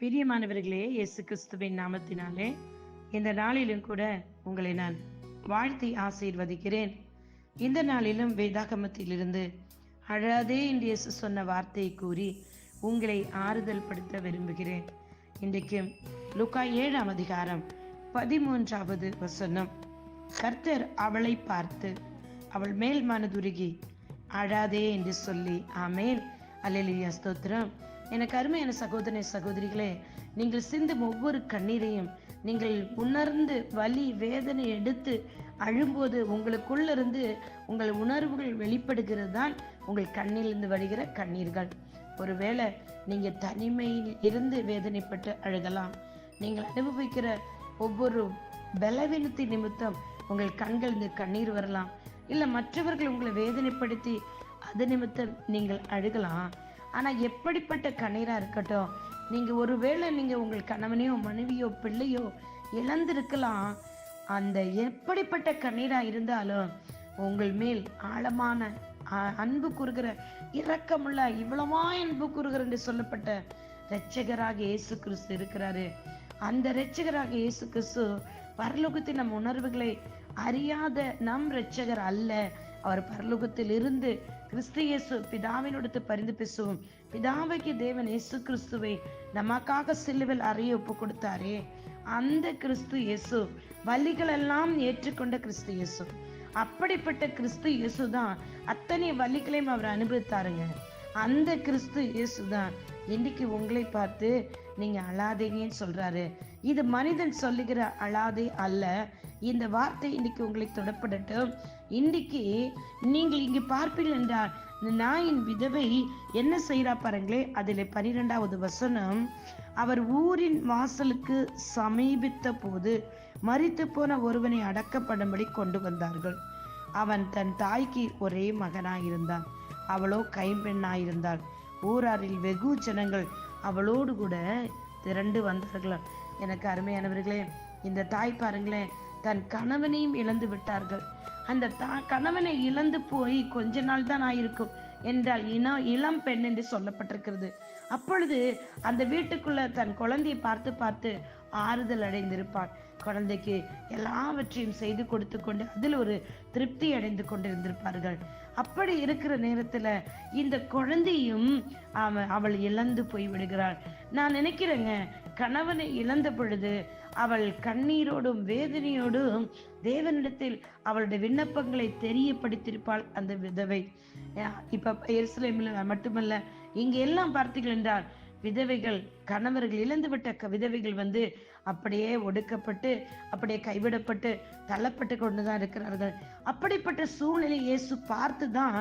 பிரியமானவர்களே இயேசு கிறிஸ்துவின் நாமத்தினாலே இந்த நாளிலும் கூட உங்களை நான் வாழ்த்தி ஆசீர்வதிக்கிறேன். இந்த நாளிலும் வேதாகமத்திலிருந்து அழாதே என்று இயேசு சொன்ன வார்த்தையை கூறி உங்களை ஆறுதல் படுத்த விரும்புகிறேன். இன்றைக்கும் லுக்கா ஏழாம் அதிகாரம் பதிமூன்றாவது வசனம். கர்த்தர் அவளை பார்த்து அவள் மேல் மனதுருகி அழாதே என்று சொல்லி ஆமேல் அல்லேலூயா ஸ்தோத்திரம். எனக்கு அருமையான சகோதரி சகோதரிகளே நீங்கள் சிந்தும் ஒவ்வொரு கண்ணீரையும் நீங்கள் உணர்ந்து வலி வேதனை எடுத்து அழும்போது உங்களுக்குள்ள இருந்து உங்கள் உணர்வுகள் வெளிப்படுகிறது தான் உங்கள் கண்ணிலிருந்து வருகிற கண்ணீர்கள். ஒருவேளை நீங்கள் தனிமையில் இருந்து வேதனைப்பட்டு அழுகலாம். நீங்கள் அனுபவிக்கிற ஒவ்வொரு பலவீனத்தை நிமித்தம் உங்கள் கண்கள் இந்த கண்ணீர் வரலாம். இல்லை மற்றவர்கள் உங்களை வேதனைப்படுத்தி அது நிமித்தம் நீங்கள் அழுகலாம். ஆனால் எப்படிப்பட்ட கண்ணீராக இருக்கட்டும் நீங்கள் ஒருவேளை நீங்கள் உங்கள் கணவனையோ மனைவியோ பிள்ளையோ இழந்திருக்கலாம். அந்த எப்படிப்பட்ட கண்ணீராக இருந்தாலும் உங்கள் மேல் ஆழமான அ- அன்பு கூறுகிற இரக்கமுள்ள இவ்வளவா அன்பு கூறுகிற என்று சொல்லப்பட்ட இரட்சகராக இயேசு கிறிஸ்து இருக்கிறாரு. அந்த இரட்சகராக இயேசு கிறிஸ்து பரலோகத்தின் நம் உணர்வுகளை அறியாத நம் இரட்சகர் அல்ல. அவர் பரலோகத்தில் இருந்து கிறிஸ்து இயேசு பிதாவினோடத்து பரிந்து பேசுவோம். பிதாவைக்கு தேவன் இயேசு கிறிஸ்துவை நமக்காக செல்லுவில் அறைய ஒப்பு கொடுத்தாரே அந்த கிறிஸ்து இயேசு வள்ளிகளெல்லாம் ஏற்றுக்கொண்ட கிறிஸ்து இயேசு. அப்படிப்பட்ட கிறிஸ்து இயேசு தான் அத்தனை வள்ளிகளையும் அவர் அனுபவித்தாருங்க. அந்த கிறிஸ்து இயேசு தான் இன்னைக்கு உங்களை பார்த்து நீங்க அழாதீங்கன்னு சொல்றாரு. இது மனிதன் சொல்லுகிற அழாதே அல்ல. இந்த வார்த்தை இன்னைக்கு உங்களை தொடப்படட்டும். இன்னைக்கு நீங்கள் இங்கு பார்ப்பீர்கள் என்றால் இந்த நாயின் விதவை என்ன செய்யறா பாருங்களே அதில் பனிரெண்டாவது வசனம். அவர் ஊரின் வாசலுக்கு சமீபித்த போது மறித்து போன ஒருவனை அடக்கப்படும்படி கொண்டு வந்தார்கள். அவன் தன் தாய்க்கு ஒரே மகனாயிருந்தான். அவளோ கைம்பெண்ணாயிருந்தாள் ஊராரில் வெகு ஜனங்கள் அவளோடு கூட திரண்டு வந்தார்களாம் எனக்கு அருமையானவர்களே இந்த தாய் பாருங்களேன் தன் கணவனையும் இழந்து விட்டார்கள். அந்த தா கணவனை இழந்து போய் கொஞ்ச நாள் தான் ஆயிருக்கும் என்றால் இனம் இளம் பெண் என்று சொல்லப்பட்டிருக்கிறது. அப்பொழுது அந்த வீட்டுக்குள்ள தன் குழந்தையை பார்த்து பார்த்து ஆறுதல் அடைந்திருப்பாள். குழந்தைக்கு எல்லாவற்றையும் செய்து கொடுத்து கொண்டு அதில் ஒரு திருப்தி அடைந்து கொண்டிருந்திருப்பார்கள். அப்படி இருக்கிற நேரத்துல இந்த குழந்தையும் அவன் அவள் இழந்து போய் விடுகிறாள். நான் நினைக்கிறேங்க கணவனை இழந்த பொழுது அவள் கண்ணீரோடும் வேதனையோடும் தேவனிடத்தில் அவளுடைய விண்ணப்பங்களை தெரியப்படுத்தியிருப்பாள் அந்த விதவை. இப்ப எருசலேமில் மட்டுமல்ல இங்க எல்லாம் பார்த்தீர்கள் என்றால் விதவைகள் கணவர்கள் இழந்துவிட்ட க- விதவைகள் வந்து அப்படியே ஒடுக்கப்பட்டு அப்படியே கைவிடப்பட்டு தள்ளப்பட்டு கொண்டுதான் இருக்கிறார்கள். அப்படிப்பட்ட சூழ்நிலை இயேசு பார்த்து தான்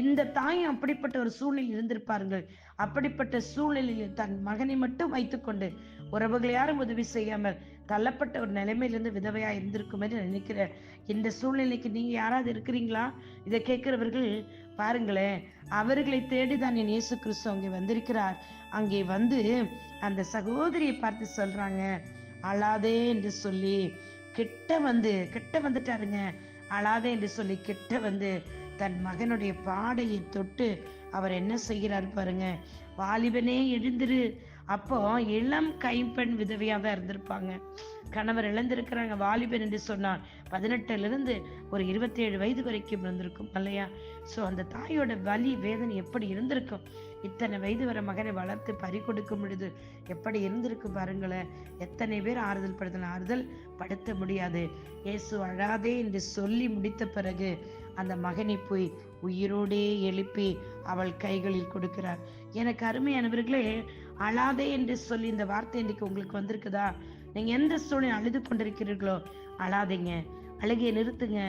இந்த தாயும் அப்படிப்பட்ட ஒரு சூழ்நிலை இருந்திருப்பார்கள். அப்படிப்பட்ட சூழ்நிலையில் தன் மகனை மட்டும் வைத்துக்கொண்டு உறவுகள் யாரும் உதவி செய்யாமல் தள்ளப்பட்ட ஒரு நிலைமையிலிருந்து விதவையா இருந்திருக்கும் என்று நினைக்கிறேன் இந்த சூழ்நிலைக்கு நீங்க யாராவது இருக்கிறீங்களா? இதை கேட்கிறவர்கள் பாருங்களேன் அவர்களை தேடிதான் என் இயேசு கிறிஸ்து அங்கே வந்திருக்கிறார். அங்கே வந்து அந்த சகோதரியை பார்த்து சொல்றாங்க அழாதே என்று சொல்லி கிட்ட வந்து கிட்ட வந்துட்டாருங்க. அழாதே என்று சொல்லி கிட்ட வந்து தன் மகனுடைய பாடையை தொட்டு அவர் என்ன செய்கிறார் பாருங்க. வாலிபனே எழுந்திரு. அப்போ இளம் கைம்பெண் விதவையாக தான் இருந்திருப்பாங்க. கணவர் இழந்திருக்கிறாங்க. வாலிபன் என்று சொன்னான். பதினெட்டுலேருந்து ஒரு இருபத்தேழு வயது வரைக்கும் இருந்திருக்கும் இல்லையா ஸோ அந்த தாயோட வலி வேதனை எப்படி இருந்திருக்கும்? இத்தனை வயது வர மகனை வளர்த்து பறி கொடுக்கும் பொழுது எப்படி இருந்திருக்கும் பாருங்களேன். எத்தனை பேர் ஆறுதல் படுத்தலாம் ஆறுதல் படுத்த முடியாது. இயேசு அழாதே என்று சொல்லி முடித்த பிறகு அந்த மகனை போய் உயிரோடே எழுப்பி அவள் கைகளில் கொடுக்கிறார். எனக்கு அருமையானவர்களே அழாதே என்று சொல்லி இந்த வார்த்தை இன்றைக்கு உங்களுக்கு வந்திருக்குதா? நீங்கள் எந்த சூழ்நிலை அழுது கொண்டிருக்கிறீர்களோ அழாதீங்க. அழுகையை நிறுத்துங்க.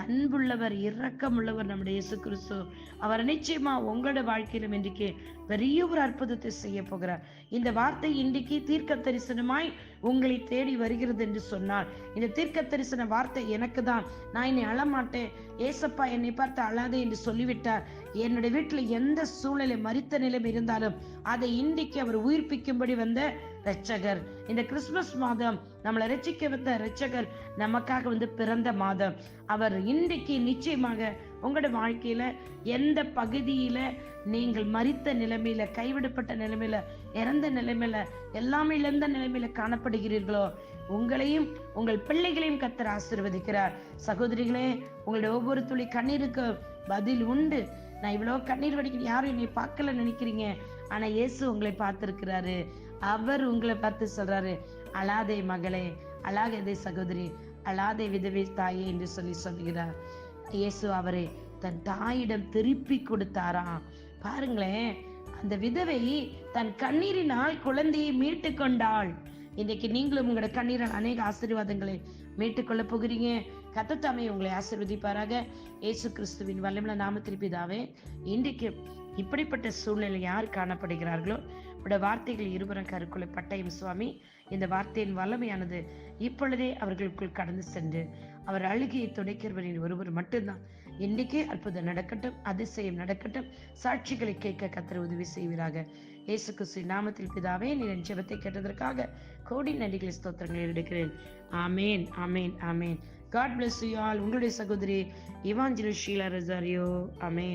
அன்புள்ளவர் இரக்கமுள்ளவர் நம்முடைய இயேசு கிறிஸ்து அவர் நிச்சயமா உங்களோட வாழ்க்கையிலும் இன்றைக்கு பெரிய ஒரு அற்புதத்தை செய்ய போகிறார். இந்த வார்த்தை இன்றைக்கு தீர்க்க தரிசனமாய் உங்களை தேடி வருகிறது என்று சொன்னால் இந்த தீர்க்க தரிசன வார்த்தை எனக்கு தான் நான் என்னை அழமாட்டேன். ஏசப்பா என்னை பார்த்து அழாதே என்று சொல்லிவிட்டார். என்னுடைய வீட்டுல எந்த சூழ்நிலை மறித்த நிலைமை இருந்தாலும் அதை இன்றைக்கு அவர் உயிர்ப்பிக்கும்படி வந்த ரட்சகர் இந்த கிறிஸ்துமஸ் மாதம் நம்மளை ரட்சிக்க வந்த ரட்சகர் நமக்காக வந்து பிறந்த மாதம். அவர் இன்றைக்கு நிச்சயமாக உங்களோட வாழ்க்கையில எந்த பகுதியில நீங்கள் மறித்த நிலைமையில கைவிடப்பட்ட நிலைமையில இறந்த நிலைமையில எல்லாமே இழந்த நிலைமையில காணப்படுகிறீர்களோ உங்களையும் உங்கள் பிள்ளைகளையும் கத்தர் ஆசீர்வதிக்கிறார். சகோதரிகளே உங்களுடைய ஒவ்வொரு துளி கண்ணீருக்கு பதில் உண்டு. நான் இவ்வளவு கண்ணீர் வடிக்க யாரும் என்னை பார்க்கல நினைக்கிறீங்க. ஆனா இயேசு உங்களை பார்த்திருக்கிறாரு. அவர் உங்களை பார்த்து சொல்றாரு அழாதே மகளே அழாதே சகோதரி அழாதே விதவை தாயே என்று சொல்லி சொல்கிறார் இயேசு அவரை தன் தாயிடம் திருப்பி கொடுத்தாராம் பாருங்களேன் அந்த விதவை தன் கண்ணீரினால் குழந்தையை மீட்டு கொண்டாள். இன்றைக்கு நீங்களும் உங்களோட கண்ணீரால் அநேக ஆசீர்வாதங்களை மீட்டுக்கொள்ள போகிறீங்க. கத்தத்தாமே உங்களை ஆசீர்வதிப்பாராக. இயேசு கிறிஸ்துவின் வல்லமில நாம திருப்பிதாவே இன்றைக்கு இப்படிப்பட்ட சூழ்நிலை யார் காணப்படுகிறார்களோ உடைய வார்த்தைகள் இருவரும் கருக்குள்ள பட்டயம் சுவாமி இந்த வார்த்தையின் வல்லமையானது இப்பொழுதே அவர்களுக்குள் கடந்து சென்று அவர் அழுகையை துடைக்கிறவரின் ஒருவர் மட்டும்தான். இன்னைக்கே அற்புதம் நடக்கட்டும் அதிசயம் நடக்கட்டும் சாட்சிகளை கேட்க கத்திர உதவி செய்வீராக. இயேசு கிறிஸ்து நாமத்தில் பிதாவே நீ என் ஜெபத்தை கேட்டதற்காக கோடி நன்றிகளை ஸ்தோத்திரங்களை எடுக்கிறேன். ஆமேன் ஆமேன் ஆமேன். காட் பிளஸ் யூ ஆல் உங்களுடைய சகோதரி இவாஞ்சலி ஷீலா ரசாரியோ ஆமேன்.